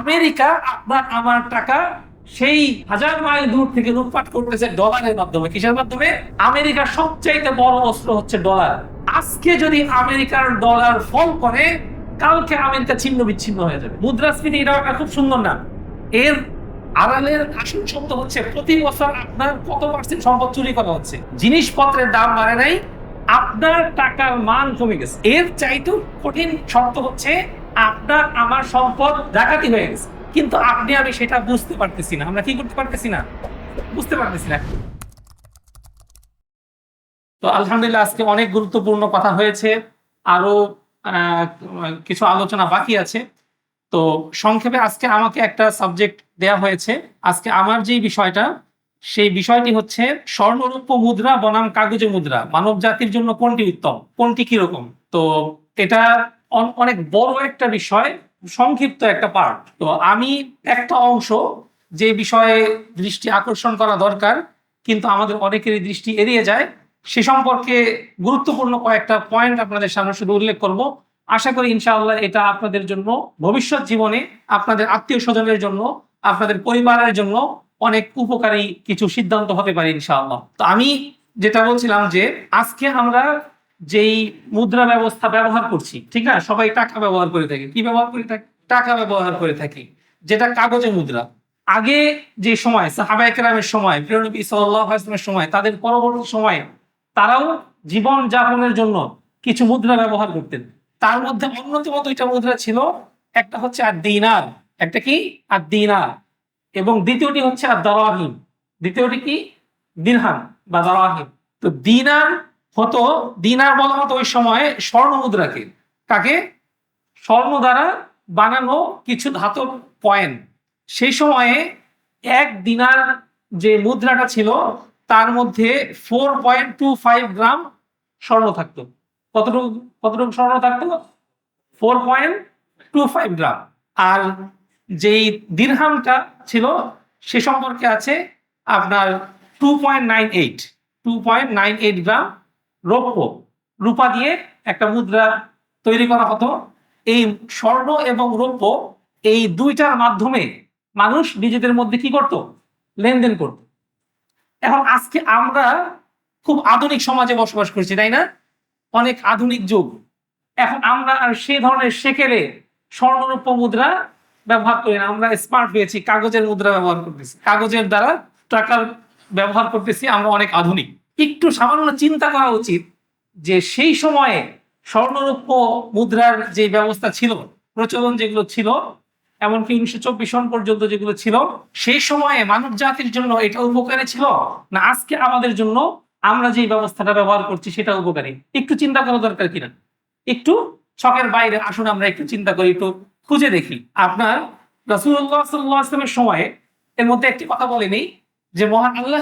America আপনার আমার টাকা সেই হাজার মাইল দূর থেকে লুটপাট করতেছে ডলারের মাধ্যমে। কিসের মাধ্যমে? আমেরিকার সবচাইতে বড় অস্ত্র হচ্ছে ডলার। আজকে যদি আমেরিকার ডলার ফল করে, কালকে আমেরিকা ছিন্ন বিচ্ছিন্ন হয়ে যাবে। মুদ্রাস্ফীতি, এটা খুব সুন্দর না। এর আড়ালের আসল শব্দ হচ্ছে, প্রতি বছর আপনার কত পার্সেন্ট সম্পদ চুরি করা হচ্ছে? জিনিসপত্রের দাম বাড়ে নাই, আপনার টাকার মান কমে গেছে। এর চাইতেও কঠিন শর্ত হচ্ছে আপনার, আমার সম্পদ ডাকাতি হয়ে গেছে। কিন্তু আপনি, আমি সেটা বুঝতে পারতেছি না। আমরা কি করতে পারতেছি না? বুঝতে পারতেছি না। তো আলহামদুলিল্লাহ, আজকে অনেক গুরুত্বপূর্ণ কথা হয়েছে। আরও কিছু আলোচনা বাকি আছে। তো সংক্ষেপে আজকে আমাকে একটা সাবজেক্ট দেয়া হয়েছে। আজকে আমার যে বিষয়টা, সেই বিষয়টি হচ্ছে স্বর্ণরূপ মুদ্রা বনাম কাগজে মুদ্রা। মানব জাতির জন্য কোনটি উত্তম? কোনটি কীরকম? তো এটা অনেক বড় একটা বিষয়, সংক্ষিপ্ত একটা পার্ট তো আমি একটা অংশ যে বিষয়ে দৃষ্টি আকর্ষণ করা দরকার, কিন্তু আমাদের অনেকেরই দৃষ্টি এড়িয়ে যায়, সে সম্পর্কে গুরুত্বপূর্ণ কয়েকটা পয়েন্ট আপনাদের সামনে শুধু উল্লেখ করব। আশা করি ইনশাআল্লাহ এটা আপনাদের জন্য, ভবিষ্যৎ জীবনে আপনাদের আত্মীয় স্বজনের জন্য, আপনাদের পরিবারের জন্য অনেক উপকারী কিছু সিদ্ধান্ত হতে পারে ইনশাআল্লাহ। তো আমি যেটা বলছিলাম যে, আজকে আমরা যেই মুদ্রা ব্যবস্থা ব্যবহার করছি, ঠিক না সবাই টাকা ব্যবহার করে থাকি। কি ব্যবহার করে থাকি? টাকা ব্যবহার করে থাকি, যেটা কাগজে মুদ্রা। আগে যে সময় সাহাবা সময়, প্রিয়নবী ওয়াসাল্লামের সময়, তাদের পরবর্তী সময়ে তারাও জীবন যাপনের জন্য কিছু মুদ্রা ব্যবহার করতেন। তার মধ্যে অন্যতম দুইটা মুদ্রা ছিল, একটা হচ্ছে আর দিনার একটা কি? আর দিনার এবং দ্বিতীয়টি হচ্ছে আর দরাহিম দ্বিতীয়টি কি? দিনহাম বা দরাহিম। তো দিনার হতো দিনার বলা হতো ওই সময় স্বর্ণ মুদ্রাকে কাকে? স্বর্ণ দ্বারা বানানো কিছু ধাতব পয়েন্ট সেই সময়ে এক দিনার যে মুদ্রাটা ছিল, তার মধ্যে four point two five gram স্বর্ণ থাকতো। কতটুকু কতটুকু স্বর্ণ থাকতো? Four point two five gram আর যেই দিরহামটা ছিল, সে সম্পর্কে আছে আপনার two point nine eight two point nine eight gram রৌপ্য রূপা দিয়ে একটা মুদ্রা তৈরি করা হতো। এই স্বর্ণ এবং রৌপ্য এই দুইটার মাধ্যমে মানুষ নিজেদের মধ্যে কি করত? লেনদেন করত। এখন আজকে আমরা খুব আধুনিক সমাজে বসবাস করছি, তাই না? অনেক আধুনিক যুগ। এখন আমরা আর সেই ধরনের সেকেলে স্বর্ণরূপ মুদ্রা ব্যবহার করি না। আমরা স্মার্ট হয়েছি কাগজের মুদ্রা ব্যবহার করতেছি। কাগজের দ্বারা টাকার ব্যবহার করতেছি, আমরা অনেক আধুনিক। একটু সামান্য চিন্তা করা উচিত যে সেই সময়ে স্বর্ণরূপ মুদ্রার যে ব্যবস্থা ছিল, প্রচলন যেগুলো ছিল, এমনকি উনিশশো চব্বিশ সন পর্যন্ত যেগুলো ছিল, সেই সময়ে মানব জাতির জন্য এটা উপকারী ছিল না আজকে আমাদের জন্য আমরা যে ব্যবস্থাটা ব্যবহার করছি সেটা উপকারী? একটু চিন্তা করা দরকার কিনা? একটু ছকের বাইরে আসুন, আমরা একটু চিন্তা করি, একটু খুঁজে দেখি। আপনার রাসূলুল্লাহ সাল্লাল্লাহু আলাইহি ওয়াসাল্লামের সময়ে এর মধ্যে একটি কথা বলেনি যে মহান আল্লাহ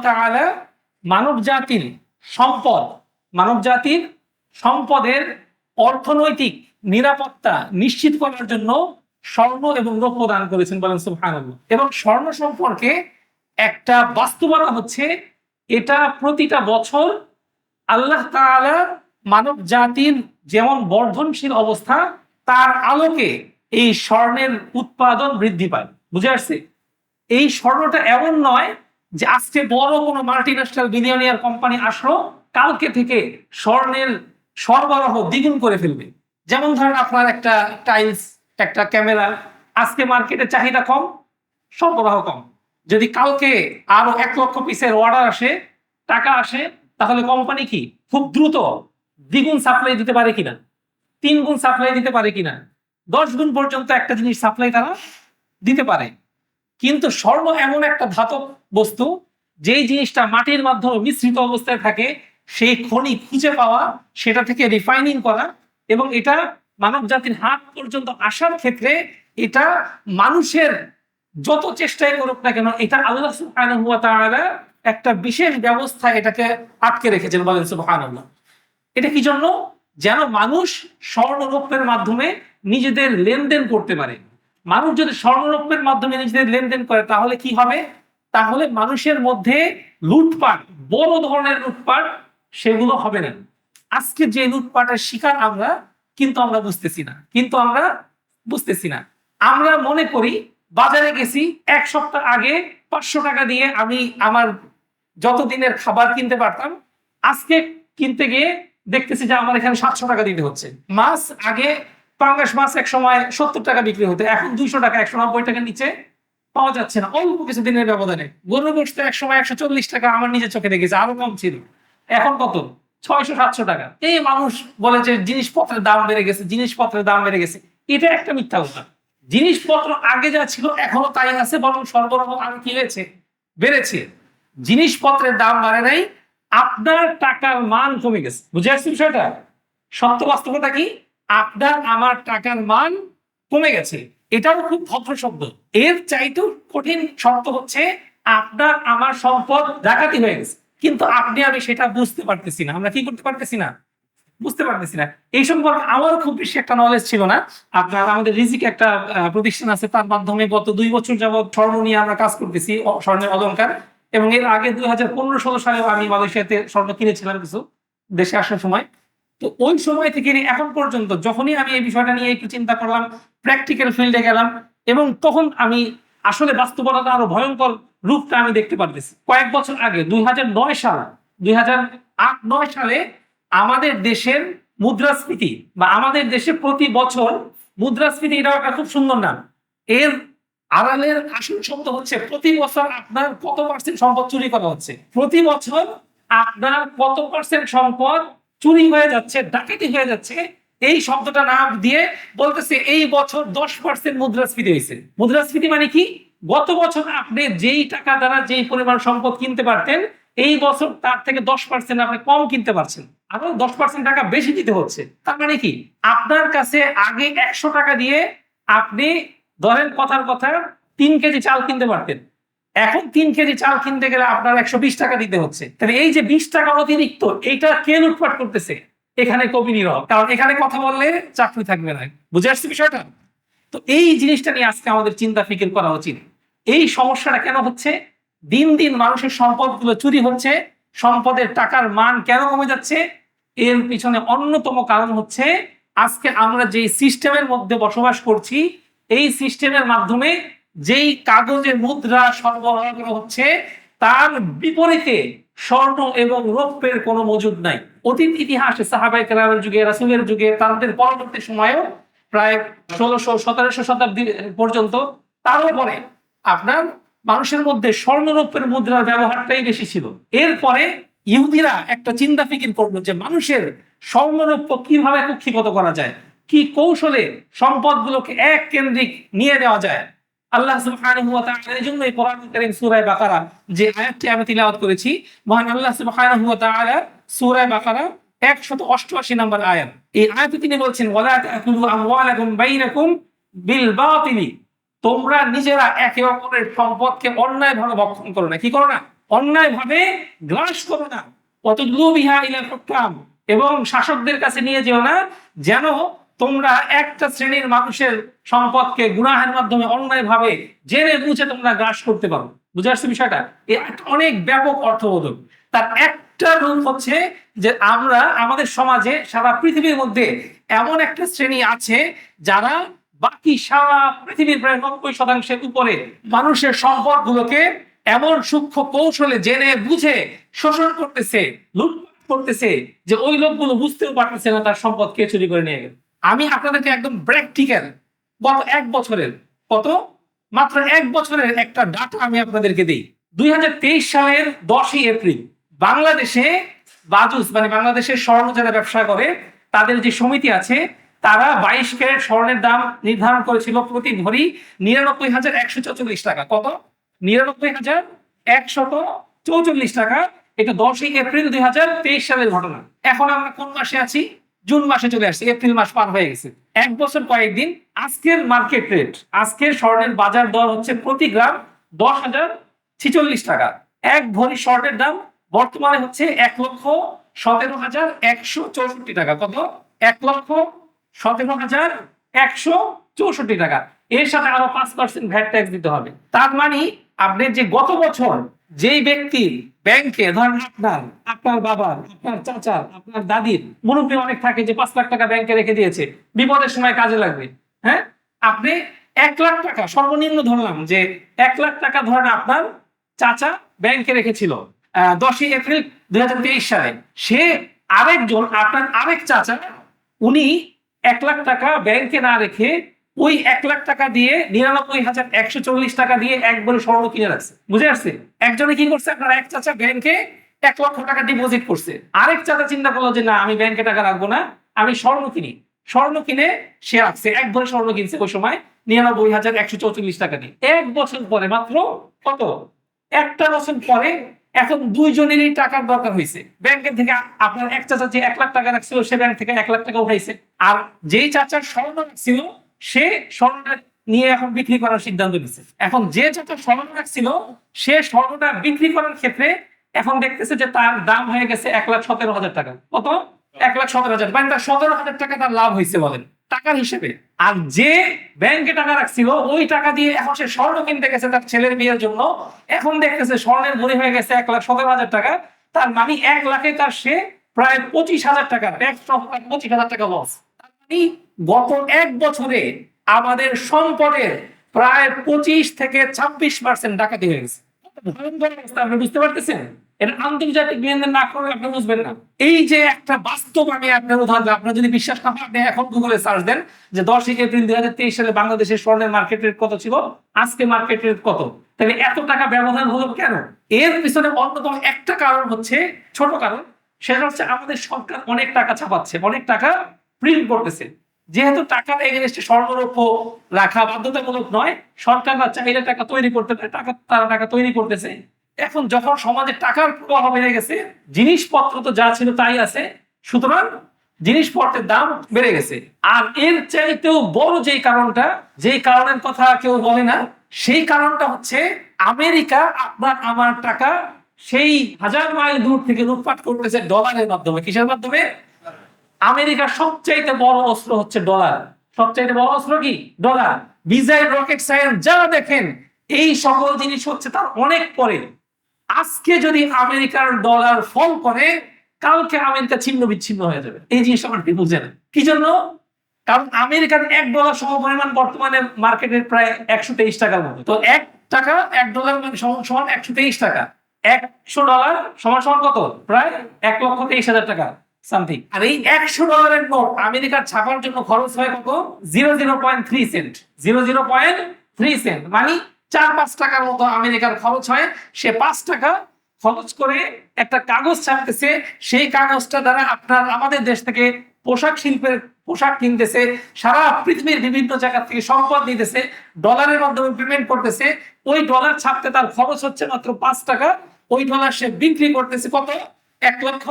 তাআলা মানব জাতির সম্পদ মানব জাতির সম্পদের অর্থনৈতিক নিরাপত্তা নিশ্চিত করার জন্য স্বর্ণ এবং রৌপ্য দান করেছেন বলেন সুবহানাল্লাহ। এবং স্বর্ণ সম্পর্কে একটা বাস্তবতা হচ্ছে, এটা প্রতিটা বছর আল্লাহ তাআলা মানব জাতির যেমন বর্ধনশীল অবস্থা, তার আলোকে এই স্বর্ণের উৎপাদন বৃদ্ধি পায়। বুঝে আসছে? এই স্বর্ণটা এমন নয় যে আজকে বড় কোনো মাল্টি ন্যাশনাল বিলিয়নিয়ার কোম্পানি আসলো, কালকে থেকে স্বর্ণের সরবরাহ দ্বিগুণ করে ফেলবে। যেমন ধরেন আপনার একটা টাইলস একটা ক্যামেরা আজকে মার্কেটে চাহিদা কম, সরবরাহ কম। যদি কালকে আরও এক লক্ষ পিসের অর্ডার আসে, টাকা আসে, তাহলে কোম্পানি কি খুব দ্রুত দ্বিগুণ সাপ্লাই দিতে পারে কিনা? তিন গুণ সাপ্লাই দিতে পারে কিনা? দশ গুণ পর্যন্ত একটা জিনিস সাপ্লাই তারা দিতে পারে। কিন্তু স্বর্ণ এমন একটা ধাতব বস্তু, যেই জিনিসটা মাটির মাধ্যমে মিশ্রিত অবস্থায় থাকে, সেই খনি খুঁজে পাওয়া, সেটা থেকে রিফাইনিং করা এবং এটা মানব জাতির হাত পর্যন্ত আসার ক্ষেত্রে এটা মানুষের যত চেষ্টাই করুক না কেন, এটা আল্লাহ সুবহানাহু একটা বিশেষ ব্যবস্থা এটাকে আটকে রেখেছেন বলেন সুবহানাল্লাহ। এটা কি জন্য? যেন মানুষ স্বর্ণরৌপ্যের মাধ্যমে নিজেদের লেনদেন করতে পারে। মানুষ যদি স্বর্ণরৌপ্যের মাধ্যমে নিজেদের লেনদেন করে, তাহলে কি হবে? তাহলে মানুষের মধ্যে লুটপাট, বড় ধরনের লুটপাট, সেগুলো হবে না। আজকে যে লুটপাটের শিকার আমরা, কিন্তু আমরা বুঝতেছি না। কিন্তু আমরা বুঝতেছি না। আমরা মনে করি, বাজারে গেছি, এক সপ্তাহ আগে পাঁচশো টাকা দিয়ে আমি আমার যতদিনের খাবার কিনতে পারতাম, আজকে কিনতে গিয়ে দেখতেছি যে আমার এখানে সাতশো টাকা দিতে হচ্ছে। মাছ আগে পাঙ্গাস মাছ এক সময় সত্তর টাকা বিক্রি হতো, এখন দুইশো টাকা, একশো নব্বই টাকার নিচে পাওয়া যাচ্ছে না। অল্প কিছু দিনের ব্যবধানে। গরু গোস্ত এক সময় একশো চল্লিশ টাকা, আমার নিজের চোখে দেখেছি, আরও কম ছিল। এখন কত? ছয়শো, সাতশো টাকা। এই মানুষ বলে যে জিনিসপত্রের দাম বেড়ে গেছে, জিনিসপত্রের দাম বেড়ে গেছে। এটা একটা মিথ্যা কথা। জিনিসপত্র আগে যা ছিল, এখনও তাই আছে, বরং সরবরাহ আরও কি হয়েছে বেড়েছে। জিনিসপত্রের দাম বাড়ে নাই, আপনার টাকার মান কমে গেছে। বুঝে আসছি বিষয়টা? সত্য বাস্তবতা কি? আপনার, আমার টাকার মান কমে গেছে। এটাও খুব ভদ্র শব্দ। এর চাইতেও কঠিন শর্ত হচ্ছে আপনার, আমার সম্পদ ডাকাতি হয়ে গেছে। কিন্তু আপনি, আমি সেটা বুঝতে পারতেছি না। আমরা কি করতে পারতেছি না? বুঝতে পারতেছি না। এই সম্পর্কে আমারও খুব বেশি একটা নলেজ ছিল না। আপনার, আমাদের রিজিক একটা প্রতিষ্ঠান আছে। তার মাধ্যমে গত দুই বছর যাবত স্বর্ণ নিয়ে আমরা কাজ করতেছি স্বর্ণের অলংকার। এবং এর আগে দুই হাজার পনেরো ষোলো সালেও আমি মালয়েশিয়াতে স্বর্ণ কিনেছিলাম কিছু দেশে আসার সময়। তো ওই সময় থেকে এখন পর্যন্ত যখনই আমি এই বিষয়টা নিয়ে একটু চিন্তা করলাম প্র্যাকটিক্যাল ফিল্ডে গেলাম এবং তখন আমি আসলে বাস্তবতা আরও ভয়ঙ্কর রূপটা আমি দেখতে পারতেছি। কয়েক বছর আগে, দুই হাজার নয় সাল, দুই হাজার আট নয় সালে আমাদের দেশের মুদ্রাস্ফীতি বা আমাদের দেশে প্রতি বছর মুদ্রাস্ফীতি এটাও একটা খুব সুন্দর নাম। এর আড়ালের আসল শব্দ হচ্ছে প্রতি বছর আপনার কত পার্সেন্ট সম্পদ চুরি করা হচ্ছে? প্রতি বছর আপনার কত পার্সেন্ট সম্পদ চুরি হয়ে যাচ্ছে, ডাকাতি হয়ে যাচ্ছে, এই শব্দটা না দিয়ে বলতেছে, এই বছর দশ পার্সেন্ট মুদ্রাস্ফীতি হয়েছে। মুদ্রাস্ফীতি মানে কি? গত বছর আপনি যেই টাকা দ্বারা যেই পরিমাণ সম্পদ কিনতে পারতেন, এই বছর তার থেকে দশ পার্সেন্ট আপনি কম কিনতে পারছেন। আরও দশ পার্সেন্ট টাকা বেশি দিতে হচ্ছে। তার মানে কি? আপনার কাছে আগে একশো টাকা দিয়ে আপনি, ধরেন কথার কথা, তিন কেজি চাল কিনতে পারতেন। এখন তিন কেজি চাল কিনতে গেলে আপনার একশো বিশ টাকা দিতে হচ্ছে। তাহলে এই যে বিশ টাকা অতিরিক্ত, এইটা কে লুটপাট করতেছে? এখানে কবি নীরব। কারণ এখানে কথা বললে চাকরি থাকবে না। বুঝে আসছে বিষয়টা? তো এই জিনিসটা নিয়ে আজকে আমাদের চিন্তা ফিকির করা উচিত। এই সমস্যাটা কেন হচ্ছে? দিন দিন মানুষের সম্পদগুলো চুরি হচ্ছে, সম্পদের টাকার মান কেন কমে যাচ্ছে? এর পিছনে অন্যতম কারণ হচ্ছে, আজকে আমরা যেই সিস্টেমের মধ্যে বসবাস করছি, এই সিস্টেমের মাধ্যমে যেই কাগজের মুদ্রা সরবরাহ হচ্ছে, তার বিপরীতে স্বর্ণ এবং রৌপ্যের কোনো মজুদ নাই। অতীত ইতিহাসে সাহাবাই কেরামের যুগে, রাসুলের যুগে, তাদের পরবর্তী সময়েও প্রায় ষোলোশো, সতেরোশো শতাব্দী পর্যন্ত তারও পরে আপনার মানুষের মধ্যে স্বর্ণরৌপ্যের মুদ্রার ব্যবহারটাই বেশি ছিল। এরপরে ইহুদিরা একটা চিন্তা ফিকির করল যে মানুষের স্বর্ণরৌপ্য কীভাবে কুক্ষিগত করা যায়? কি কৌশলে সম্পদগুলোকে এক কেন্দ্রিক নিয়ে নেওয়া যায়? আল্লাহ সুবহানাহু ওয়া তাআলা এই জন্য এই কোরআন কারীম সূরা বাকারা যে আয়াতটি আমি তিলাওয়াত করেছি, মহান আল্লাহ সুবহানাহু ওয়া তাআলা সূরা বাকারা 188 নম্বর আয়াত। এই আয়াতে তিনি বলছেন, ওয়ালা তাকুলু আমওয়ালাকুম বাইনাকুম বিল বাতিলি। তোমরা নিজেরা একে অপরের সম্পদকে অন্যায়ভাবে ভক্ষণ করো না। কি করো না? অন্যায়ভাবে গ্রাস করো না। অতদলু বিহা ইলা হুকাম। এবং শাসকদের কাছে নিয়ে যেও না, যেন তোমরা একটা শ্রেণির মানুষের সম্পদকে গুনাহের মাধ্যমে অন্যায়ভাবে জেনে বুঝে তোমরা গ্রাস করতে পারো। বুঝে আসছে বিষয়টা? অনেক ব্যাপক অর্থবোধক। তার একটা রূপ হচ্ছে যে আমরা, আমাদের সমাজে সারা পৃথিবীর মধ্যে এমন একটা শ্রেণি আছে যারা বাকি সারা পৃথিবীর প্রায় নব্বই শতাংশের উপরে মানুষের সম্পদগুলোকে এমন সূক্ষ্ম কৌশলে জেনে বুঝে শোষণ করতেছে, লুটপাট করতেছে যে ওই লোকগুলো বুঝতেও পারতেছে না তার সম্পদ কে চুরি করে নিয়ে গেল। আমি আপনাদেরকে একদম প্র্যাকটিক্যাল গত এক বছরের, কত? মাত্র এক বছরের একটা ডাটা আমি আপনাদেরকে দিই। দুই হাজার তেইশ সালের দশই এপ্রিল, বাংলাদেশে বাজুস মানে বাংলাদেশের স্বর্ণ যারা ব্যবসা করে, তাদের যে সমিতি আছে, তারা বাইশ ক্যারেট স্বর্ণের দাম নির্ধারণ করেছিল প্রতি ভরি নিরানব্বই হাজার একশো চৌচল্লিশ টাকা। কত? নিরানব্বই হাজার একশত চৌচল্লিশ টাকা। এটা দশই এপ্রিল দুই হাজার তেইশ সালের ঘটনা। এখন আমরা কোন মাসে আছি? জুন মাসে চলে আসছে, এপ্রিল মাস পার হয়ে গেছে। এক বছর কয়েকদিন আজকের মার্কেট রেট আজকের স্বর্ণের বাজার দর হচ্ছে প্রতি গ্রাম দশ হাজার ছিচল্লিশ টাকা। এক ভরি স্বর্ণের দাম বর্তমানে হচ্ছে এক লক্ষ সতেরো হাজার একশো চৌষট্টি টাকা। কত? এক লক্ষ সতেরো হাজার একশো চৌষট্টি টাকা। এর সাথে আরও পাঁচ পার্সেন্ট ভ্যাট ট্যাক্স দিতে হবে। তার মানে আপনি যে গত বছর যেই ব্যক্তি ব্যাংকে, ধরেন আপনার আপনার বাবার, আপনার চাচার আপনার দাদির মুরব্বী অনেক থাকে যে পাঁচ লাখ টাকা ব্যাংকে রেখে দিয়েছে, বিপদের সময় কাজে লাগবে হ্যাঁ? আপনি এক লাখ টাকা, সর্বনিম্ন ধরলাম যে এক লাখ টাকা ধরেন আপনার চাচা ব্যাংকে রেখেছিল দশই এপ্রিল দুই হাজার তেইশ সালে, সে আরেকজন, আপনার আরেক চাচা, উনি এক লাখ টাকা ব্যাংকে না রেখে ওই এক লাখ টাকা দিয়ে নিরানব্বই হাজার একশো চল্লিশ টাকা দিয়ে একবারে স্বর্ণ কিনে রাখছে। বুঝে আসছে একজনে কি করছে? আপনার এক চাচা ব্যাংকে এক লক্ষ টাকা ডিপোজিট করছে। আরেক চাচা চিন্তা করল যে, না, আমি ব্যাংকে টাকা রাখব না, আমি স্বর্ণ কিনি। স্বর্ণ কিনে সে রাখছে এক ভরে স্বর্ণ কিনছে ওই সময় নিরানব্বই হাজার একশো চৌচল্লিশ টাকা দিয়ে। এক বছর পরে মাত্র কত? একটা বছর পরে এখন দুইজনেরই টাকার দরকার হয়েছে। ব্যাংকের থেকে আপনার এক চাচা যে এক লাখ টাকা রাখছিল, সে ব্যাংক থেকে এক লাখ টাকা উঠাইছে। আর যেই চাচার স্বর্ণ রাখছিল সে স্বর্ণটা নিয়ে এখন বিক্রি করার সিদ্ধান্ত নিচ্ছে এখন যে চাচা স্বর্ণ রাখছিল, সে স্বর্ণটা বিক্রি করার ক্ষেত্রে এখন দেখতেছে যে তার দাম হয়ে গেছে এক লাখ সতেরো হাজার টাকা। কত? এক লাখ সতেরো হাজার। মানে তার সতেরো হাজার টাকা তার লাভ হয়েছে বলেন, টাকার হিসেবে। আর যে ব্যাংকে টাকা রাখছিল, ওই টাকা দিয়ে এখন সে স্বর্ণ কিনতে গেছে তার ছেলের বিয়ের জন্য। এখন দেখতেছে স্বর্ণের মূল্য হয়ে গেছে এক লাখ সতেরো হাজার টাকা। তার মানে এক লাখে তার সে প্রায় পঁচিশ হাজার টাকা পঁচিশ হাজার টাকা লস তার মানে গত এক বছরে আমাদের সম্পদের প্রায় পঁচিশ থেকে ছাব্বিশ পার্সেন্ট ডাকাতি হয়ে গেছে। ভয়ঙ্কর অবস্থা, আপনি বুঝতে পারতেছেন? এটা আন্তর্জাতিক লেনদেন না করলে আপনি বুঝবেন না। এই যে একটা বাস্তব আমি আপনার উদাহরণ, আপনার যদি বিশ্বাস না আপনি এখন গুগলে সার্চ দেন যে দশই এপ্রিল দুই হাজার তেইশ সালে বাংলাদেশের স্বর্ণের মার্কেট রেট কত ছিল, আজকে মার্কেট রেট কত? তাহলে এত টাকা ব্যবধান হলো কেন? এর পিছনে অন্যতম একটা কারণ হচ্ছে, ছোট কারণ, সেটা হচ্ছে আমাদের সরকার অনেক টাকা ছাপাচ্ছে, অনেক টাকা প্রিন্ট করতেছে। যেহেতু টাকার এগেনস্টে স্বর্ণরৌপ্য রাখা বাধ্যতামূলক নয় সরকাররা চাইলে টাকা তৈরি করতে পারে, টাকা তারা টাকা তৈরি করতেছে। এখন যখন সমাজে টাকার প্রবাহ বেড়ে গেছে, জিনিসপত্র তো যা ছিল তাই আছে, সুতরাং জিনিসপত্রের দাম বেড়ে গেছে। আর এর চাইতেও বড় যে কারণটা যে কারণের কথা কেউ বলে না, সেই কারণটা হচ্ছে আমেরিকা আপনার আমার টাকা সেই হাজার মাইল দূর থেকে লুটপাট করতেছে ডলারের মাধ্যমে, কিসের মাধ্যমে? আমেরিকার সবচাইতে বড় অস্ত্র হচ্ছে ডলার। সবচাইতে বড় অস্ত্র কি? ডলার। মিসাইল, রকেট সায়েন্স যারা দেখেন, এই সকল জিনিস হচ্ছে তার অনেক পরে। আজকে যদি আমেরিকার ডলার ফল করে, কালকে আমেরিকা ছিন্ন বিচ্ছিন্ন হয়ে যাবে। এই জিনিস আমার বুঝে না। কি জন্য? কারণ আমেরিকার এক ডলার সম পরিমাণ বর্তমানে মার্কেটের প্রায় একশো তেইশ টাকার মতো। তো এক টাকা, এক ডলার মানে সমান একশো তেইশ টাকা। একশো ডলার সমান সমান কত? প্রায় এক লক্ষ তেইশ হাজার টাকা। সামথিং আর এই একশো ডলারের নোট আমেরিকার ছাপার জন্য খরচ হয় কত? Zero zero point three cent. Zero zero point three cent. মানে চার পাঁচ টাকার মতো আমেরিকার খরচ হয়। সে পাঁচ টাকা খরচ করে একটা কাগজ ছাপতেছে। সেই কাগজটা দ্বারা আপনার আমাদের দেশ থেকে পোশাক শিল্পের পোশাক কিনতেছে। সারা পৃথিবীর বিভিন্ন জায়গা থেকে সম্পদ নিতেছে। ডলারের মাধ্যমে পেমেন্ট করতেছে। ওই ডলার ছাপতে তার খরচ হচ্ছে মাত্র পাঁচ টাকা। ওই ডলার সে বিক্রি করতেছে কত? এক লক্ষ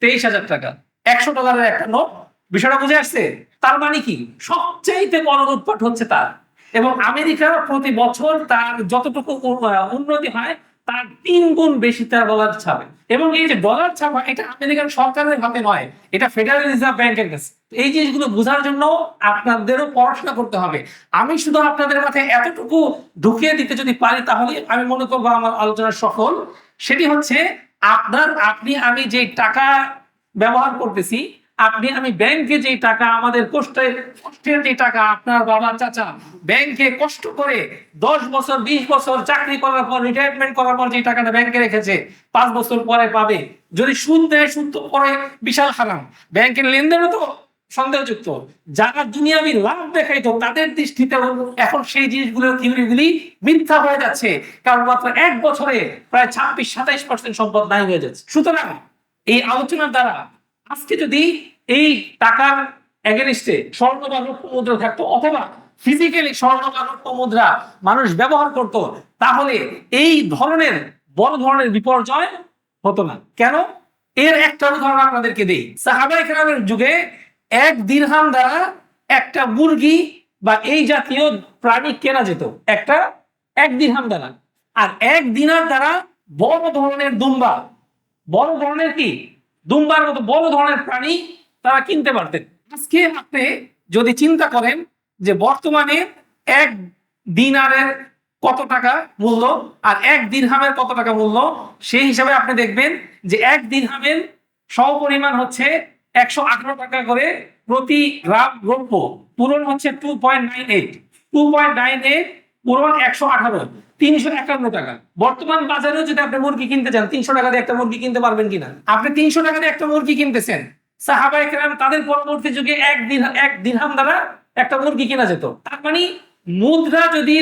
তেইশ হাজার টাকা। একশো ডলারের একটা নোট। বিষয়টা বুঝে আসছে? তার মানে কি? সবচাইতে বড় লুটপাট হচ্ছে তার। এবং আমেরিকা প্রতি বছর তার যতটুকু উন্নতি হয়, তার তিন গুণ বেশি তার ডলার ছাপে। এবং এই যে ডলার ছাপা, এটা আমেরিকান সরকারের হাতে নয়, এটা ফেডারেল রিজার্ভ ব্যাংকের কাছে। এই জিনিসগুলো বোঝার জন্য আপনাদেরও পড়াশোনা করতে হবে। আমি শুধু আপনাদের মাথায় এতটুকু ঢুকিয়ে দিতে যদি পারি, তাহলে আমি মনে করব আমার আলোচনা সফল। সেটি হচ্ছে আপনার, আপনি, আমি যে টাকা ব্যবহার করতেছি, আপনি, আমি ব্যাংকে যে টাকা, আমাদের কষ্টের কষ্টের যে টাকা, আপনার বাবা, চাচা, ব্যাংকে কষ্ট করে দশ বছর, বিশ বছর চাকরি করার পর রিটায়ারমেন্ট করার পর যে টাকাটা ব্যাংকে রেখেছে, পাঁচ বছর পরে পাবে। যদি সুদ দেয় সুদ তো পরে বিশাল হারাম। ব্যাংকের লেনদেনও তো সন্দেহযুক্ত। যারা দুনিয়াবি লাভ দেখাইতো, তাদের দৃষ্টিতে এখন সেই জিনিসগুলোর থিওরিগুলি মিথ্যা হয়ে যাচ্ছে। কারণ মাত্র এক বছরে প্রায় ছাব্বিশ, সাতাইশ পার্সেন্ট সম্পদ নাই হয়ে যাচ্ছে। সুতরাং এই আলোচনার দ্বারা আজকে যদি এই টাকার এগেনিস্টে স্বর্ণ বা রৌপ্য মুদ্রা থাকতো, অথবা ফিজিক্যালি স্বর্ণ বা রৌপ্য মুদ্রা মানুষ ব্যবহার করত, তাহলে এই ধরনের বড় ধরনের বিপর্যয় হতো না। কেন? এর একটা উদাহরণ আপনাদেরকে দিই। সাহাবাই কেরামের যুগে এক দিরহাম দ্বারা একটা মুরগি বা এই জাতীয় প্রাণী কেনা যেত। একটা এক দিরহাম দ্বারা। আর এক দিনার দ্বারা বড় ধরনের দুম্বা। বড় ধরনের কি? দুম্বার মতো বড় ধরনের প্রাণী তারা কিনতে পারতেন। আজকে আপনি যদি চিন্তা করেন যে বর্তমানে এক দিনারের কত টাকা মূল্য আর এক দিরহামের কত টাকা মূল্য, সেই হিসাবে আপনি দেখবেন যে এক দিরহামের সমপরিমাণ হচ্ছে একশো আঠারো টাকা করে প্রতি গ্রাম রৌপ্য পূরণ হচ্ছে two point nine eight two point nine eight পূরণ একশো আঠারো। তিনশো একান্ন টাকা। বর্তমান বাজারেও যদি আপনি মুরগি কিনতে চান, তিনশো টাকা দিয়ে একটা মুরগি কিনতে পারবেন কিনা? আপনি তিনশো টাকা দিয়ে একটা মুরগি কিনতেছেন। সাহাবা একরাম তাদের পরবর্তী যুগে এক দিন এক দিনহাম দ্বারা একটা মুরগি কেনা যেত। তার মানে মুদ্রা যদি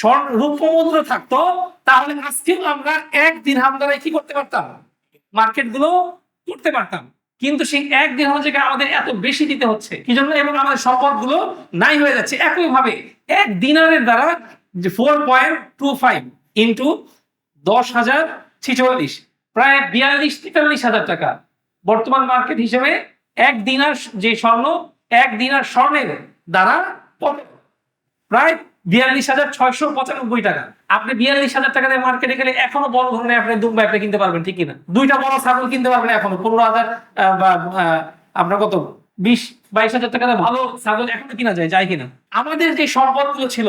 স্বর্ণ রূপ মুদ্রা থাকতো, তাহলে আজকেও আমরা এক দিনহাম দ্বারা কি করতে পারতাম? মার্কেটগুলো করতে পারতাম। কিন্তু সেই এক দিন হচ্ছে আমাদের এত বেশি দিতে হচ্ছে। কি জন্য? এবং আমাদের সম্পদগুলো নাই হয়ে যাচ্ছে। একই ভাবে এক দিনারের দ্বারা যে four point two five into দশ হাজার ছিচল্লিশ, প্রায় বিয়াল্লিশ তেতাল্লিশ হাজার টাকা বর্তমান মার্কেট হিসেবে এক দিনার যে স্বর্ণ, এক দিনার স্বর্ণের দ্বারা প্রায় বিয়াল্লিশ হাজার ছয়শো পঁচানব্বই টাকা। আপনি বিয়াল্লিশ হাজার টাকা দিয়ে মার্কেটে গেলে এখনও বড় ধরনের আপনি দুম্বা একটা কিনতে পারবেন, ঠিক কিনা? দুইটা বড় ছাগল কিনতে পারবেন এখনও, পনেরো হাজার বা আপনার কত? বিশ, বাইশ হাজার টাকা ভালো ছাগল এখনও কিনা যায় যায় কিনা? আমাদের যে সম্পদগুলো ছিল,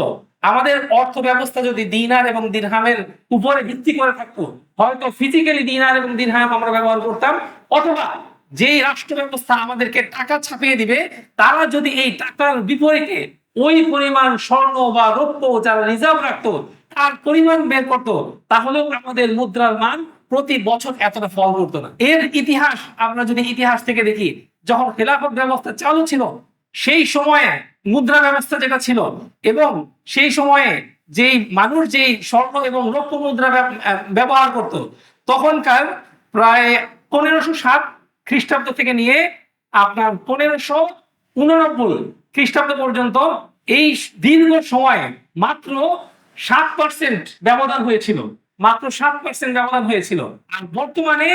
আমাদের অর্থ ব্যবস্থা যদি দিনার এবং দিনহামের উপরে ভিত্তি করে থাকতো, হয়তো ফিজিক্যালি দিনার এবং দিনহাম আমরা ব্যবহার করতাম, অথবা যেই রাষ্ট্র ব্যবস্থা আমাদেরকে টাকা ছাপিয়ে দিবে, তারা যদি এই টাকার বিপরীতে ওই পরিমাণ স্বর্ণ বা রৌপ্য যারা রিজার্ভ রাখতো, তার পরিমাণ বের করতো, তাহলেও আমাদের মুদ্রার মান প্রতি বছর এতটা ফল করতো না। এর ইতিহাস আমরা যদি ইতিহাস থেকে দেখি, যখন খেলাফত ব্যবস্থা চালু ছিল, সেই সময়ে মুদ্রা ব্যবস্থা যেটা ছিল, এবং সেই সময়ে যেই মানুষ যেই স্বর্ণ এবং রৌপ্য মুদ্রা ব্যব- ব্যবহার করত, তখনকার প্রায় পনেরোশো সাত খ্রিস্টাব্দ থেকে নিয়ে আপনার পনেরোশো উননব্বই খ্রিস্টাব্দ পর্যন্ত এই দীর্ঘ সময়ে মাত্র সাত পার্সেন্ট ব্যবধান হয়েছিল। মাত্র সাত পার্সেন্ট ব্যবধান হয়েছিল। আর বর্তমানে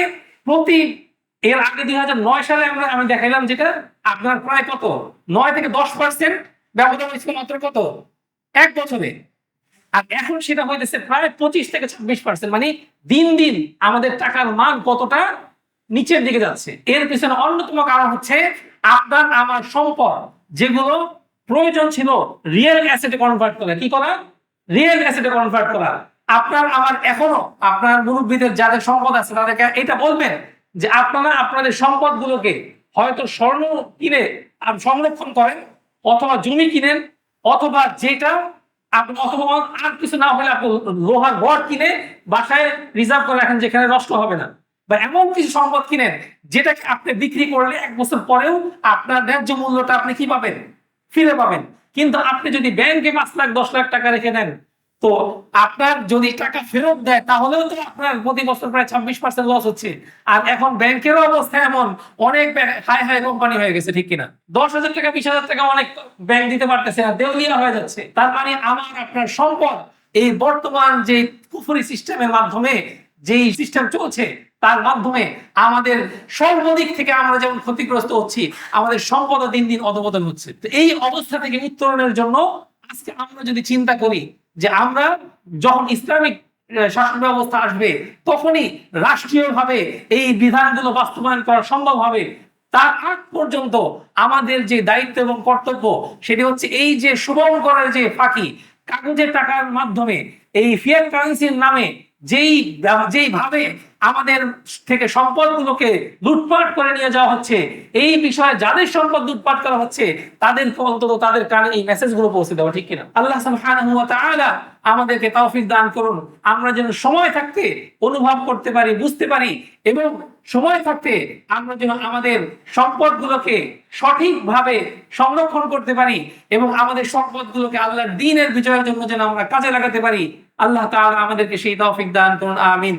প্রতি, এর আগে দুই হাজার নয় সালে আমরা, আমি দেখাইলাম যেটা, আপনার প্রায় কত? নয় থেকে দশ পার্সেন্ট ব্যবধান হয়েছিল মাত্র কত? এক বছরে। আর এখন সেটা হইতেছে প্রায় পঁচিশ থেকে ছাব্বিশ পার্সেন্ট মানে দিন দিন আমাদের টাকার মান কতটা নিচের দিকে যাচ্ছে। এর পিছনে অন্যতম কারণ হচ্ছে আপনার আমার সম্পদ। যেগুলো প্রয়োজন ছিল রিয়েল অ্যাসেটে কনভার্ট করা। কি করা? রিয়েল অ্যাসেটে কনভার্ট করা। আপনার, আমার এখনও, আপনার মুরব্বীদের যাদের সম্পদ আছে, তাদেরকে এটা বলবেন যে আপনারা আপনাদের সম্পদগুলোকে হয়তো স্বর্ণ কিনে সংরক্ষণ করেন, অথবা জমি কিনেন, অথবা যেটা অথবা আর কিছু না হলে আপনি লোহার রড কিনে বাসায় রিজার্ভ করে রাখেন, যেখানে নষ্ট হবে না। বা এমন কিছু সম্পদ কিনেন, যেটাকে আপনি বিক্রি করলে এক বছর পরেও আপনার ন্যায্য মূল্যটা আপনি কি পাবেন? ফিরে পাবেন। কিন্তু আপনি যদি ব্যাংকে পাঁচ লাখ, দশ লাখ টাকা রেখে দেন, তো আপনার যদি টাকা ফেরত দেয়, তাহলেও তো আপনার প্রতি বছর প্রায় ছাব্বিশ পার্সেন্ট লস হচ্ছে। আর এখন ব্যাংকের অবস্থা এমন, অনেক হাই হাই কোম্পানি হয়ে গেছে, ঠিক কিনা? দশ হাজার টাকা, বিশ হাজার টাকা অনেক ব্যাংক দিতে পারতেছে আর দেউলিয়া হয়ে যাচ্ছে। তার মানে আমার, আপনার সম্পদ এই বর্তমান যে কুফুরি সিস্টেমের মাধ্যমে যেই সিস্টেম চলছে, তার মাধ্যমে আমাদের সর্বদিক থেকে আমরা যেমন ক্ষতিগ্রস্ত হচ্ছি, আমাদের সম্পদ দিন দিন অধপতন হচ্ছে। তো এই অবস্থা থেকে উত্তরণের জন্য আজকে আমরা যদি চিন্তা করি যে আমরা যখন ইসলামিক শাসন ব্যবস্থা আসবে, তখনই রাষ্ট্রীয়ভাবে এই বিধানগুলো বাস্তবায়ন করা সম্ভব হবে। তার আগ পর্যন্ত আমাদের যে দায়িত্ব এবং কর্তব্য, সেটি হচ্ছে এই যে শুভঙ্করের যে ফাঁকি, কাগজের টাকার মাধ্যমে এই ফিয়ার কারেন্সির নামে যেই যেই ভাবে আমাদের থেকে সম্পদগুলোকে লুটপাট করে নিয়ে যাওয়া হচ্ছে। এই বিষয়ে যাদের সম্পদ লুটপাট করা হচ্ছে তাদের অন্তত তাদের কানে এই মেসেজগুলো পৌঁছে দেওয়া ঠিক কিনা। আল্লাহ তাআলা আমাদেরকে তৌফিক দান করুন। আমরা যেন সময় থাকতে অনুভব করতে পারি, বুঝতে পারি এবং সময় থাকতে আমরা যেন আমাদের সম্পদগুলোকে সঠিকভাবে সংরক্ষণ করতে পারি এবং আমাদের সম্পদগুলোকে আল্লাহর দিনের বিজয়ের জন্য যেন আমরা কাজে লাগাতে পারি। আল্লাহ তাআলা আমাদেরকে সেই তৌফিক দান করুন, আমিন।